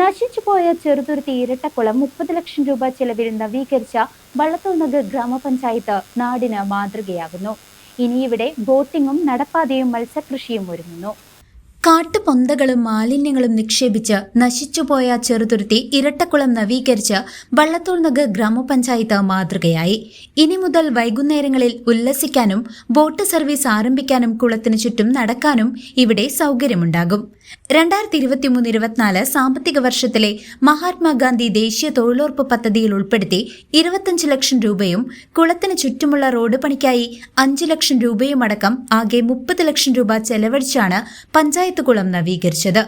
നശിച്ചുപോയ ചെറുതുരുത്തി ഇരട്ടക്കുളം മുപ്പത് ലക്ഷം രൂപ ചെലവിൽ നവീകരിച്ച വള്ളത്തോൾ നഗർ ഗ്രാമപഞ്ചായത്ത് നാടിന് മാതൃകയാകുന്നു. ഇനിയിവിടെ ബോട്ടിങ്ങും നടപ്പാതയും മത്സ്യകൃഷിയും ഒരുങ്ങുന്നു. കാട്ടുപൊന്തകളും മാലിന്യങ്ങളും നിക്ഷേപിച്ച് നശിച്ചുപോയ ചെറുതുരുത്തി ഇരട്ടക്കുളം നവീകരിച്ച് വള്ളത്തോൾ നഗർ ഗ്രാമപഞ്ചായത്ത് മാതൃകയായി. ഇനി മുതൽ വൈകുന്നേരങ്ങളിൽ ഉല്ലസിക്കാനും ബോട്ട് സർവീസ് ആരംഭിക്കാനും കുളത്തിനു ചുറ്റും നടക്കാനും ഇവിടെ സൗകര്യമുണ്ടാകും. രണ്ടായിരത്തി ഇരുപത്തി മൂന്ന് ഇരുപത്തിനാല് സാമ്പത്തിക വർഷത്തിലെ മഹാത്മാഗാന്ധി ദേശീയ തൊഴിലുറപ്പ് പദ്ധതിയിൽ ഉൾപ്പെടുത്തി ഇരുപത്തഞ്ച് ലക്ഷം രൂപയും കുളത്തിന് ചുറ്റുമുള്ള റോഡ് പണിക്കായി അഞ്ച് ലക്ഷം രൂപയും അടക്കം ആകെ മുപ്പത് ലക്ഷം രൂപ ചെലവഴിച്ചാണ് പഞ്ചായത്ത് കുളം നവീകരിച്ചത്.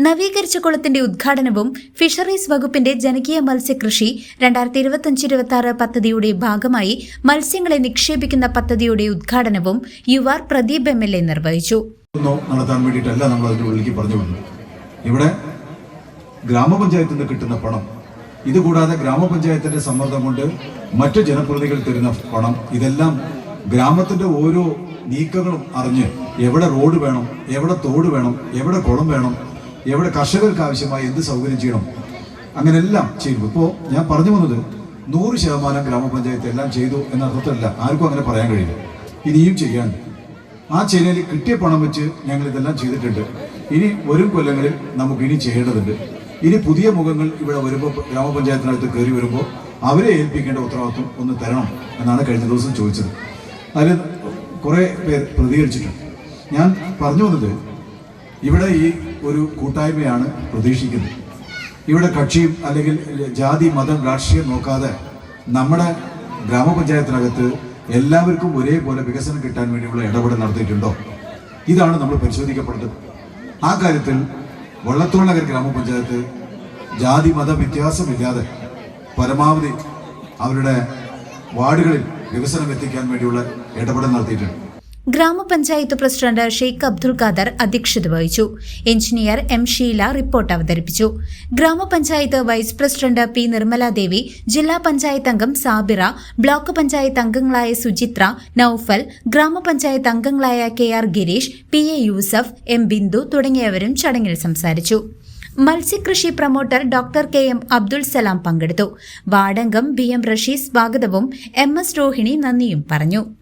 നവീകരിച്ച കുളത്തിന്റെ ഉദ്ഘാടനവും ഫിഷറീസ് വകുപ്പിന്റെ ജനകീയ മത്സ്യകൃഷി രണ്ടായിരത്തി ഇരുപത്തിയഞ്ച് ഇരുപത്തി ആറ് പദ്ധതിയുടെ ഭാഗമായി മത്സ്യങ്ങളെ നിക്ഷേപിക്കുന്ന പദ്ധതിയുടെ ഉദ്ഘാടനവും യുവാർ പ്രദീപ് എം നിർവഹിച്ചു. നടത്താൻ വേണ്ടിയിട്ടല്ല നമ്മൾ അതിന്റെ ഉള്ളിലേക്ക് പറഞ്ഞു വന്നത്. ഇവിടെ ഗ്രാമപഞ്ചായത്തിൽ നിന്ന് കിട്ടുന്ന പണം ഇതുകൂടാതെ ഗ്രാമപഞ്ചായത്തിന്റെ സമ്മർദ്ദം കൊണ്ട് മറ്റു ജനപ്രതിനിധികൾ തരുന്ന പണം ഇതെല്ലാം ഗ്രാമത്തിന്റെ ഓരോ നീക്കങ്ങളും അറിഞ്ഞ് എവിടെ റോഡ് വേണം എവിടെ തോട് വേണം എവിടെ കുളം വേണം എവിടെ കർഷകർക്ക് ആവശ്യമായി എന്ത് സൗകര്യം ചെയ്യണം അങ്ങനെല്ലാം ചെയ്തു ഇപ്പോൾ ഞാൻ പറഞ്ഞു വന്നത് നൂറ് ശതമാനം ഗ്രാമപഞ്ചായത്ത് എല്ലാം ചെയ്തു എന്ന അർത്ഥത്തിലല്ല ആർക്കും അങ്ങനെ പറയാൻ കഴിയില്ല. ഇനിയും ചെയ്യാൻ ആ ചേനയിൽ കിട്ടിയ പണം വെച്ച് ഞങ്ങൾ ഇതെല്ലാം ചെയ്തിട്ടുണ്ട്. ഇനി വരും കൊല്ലങ്ങളിൽ നമുക്ക് ഇനി ചെയ്യേണ്ടതുണ്ട്. ഇനി പുതിയ മുഖങ്ങൾ ഇവിടെ വരുമ്പോൾ ഗ്രാമപഞ്ചായത്തിനകത്ത് കയറി വരുമ്പോൾ അവരെ ഏൽപ്പിക്കേണ്ട ഉത്തരവാദിത്വം ഒന്ന് തരണം എന്നാണ് കഴിഞ്ഞ ദിവസം ചോദിച്ചത്. അതിൽ കുറേ പേർ പ്രതികരിച്ചിട്ടുണ്ട്. ഞാൻ പറഞ്ഞു വന്നത് ഇവിടെ ഈ ഒരു കൂട്ടായ്മയാണ് പ്രതീക്ഷിക്കുന്നത്. ഇവിടെ കക്ഷിയും അല്ലെങ്കിൽ ജാതി മതം രാഷ്ട്രീയം നോക്കാതെ നമ്മുടെ ഗ്രാമപഞ്ചായത്തിനകത്ത് എല്ലാവർക്കും ഒരേപോലെ വികസനം കിട്ടാൻ വേണ്ടിയുള്ള ഇടപെടൽ നടത്തിയിട്ടുണ്ടോ? ഇതാണ് നമ്മൾ പരിശോധിക്കപ്പെടുന്നത് ആ കാര്യത്തിൽ വള്ളത്തോൾ നഗർ ഗ്രാമപഞ്ചായത്ത് ജാതി മത വ്യത്യാസമില്ലാതെ പരമാവധി അവരുടെ വാർഡുകളിൽ വികസനം എത്തിക്കാൻ വേണ്ടിയുള്ള ഇടപെടൽ നടത്തിയിട്ടുണ്ട്. ഗ്രാമപഞ്ചായത്ത് പ്രസിഡന്റ് ഷെയ്ഖ് അബ്ദുൾ ഖാദർ അധ്യക്ഷത വഹിച്ചു. എഞ്ചിനീയർ എം ഷീല റിപ്പോർട്ട് അവതരിപ്പിച്ചു. ഗ്രാമപഞ്ചായത്ത് വൈസ് പ്രസിഡന്റ് പി നിർമ്മലാദേവി ജില്ലാ പഞ്ചായത്ത് അംഗം സാബിറ ബ്ലോക്ക് പഞ്ചായത്ത് അംഗങ്ങളായ സുചിത്ര നൌഫൽ ഗ്രാമപഞ്ചായത്ത് അംഗങ്ങളായ K R Girish P A Yusuf M Bindu തുടങ്ങിയവരും ചടങ്ങിൽ സംസാരിച്ചു. മത്സ്യകൃഷി promoter doctor K M Abdul Salam പങ്കെടുത്തു. വാർഡംഗം ബി എം റഷീദ് സ്വാഗതവും എം എസ് രോഹിണി നന്ദിയും പറഞ്ഞു.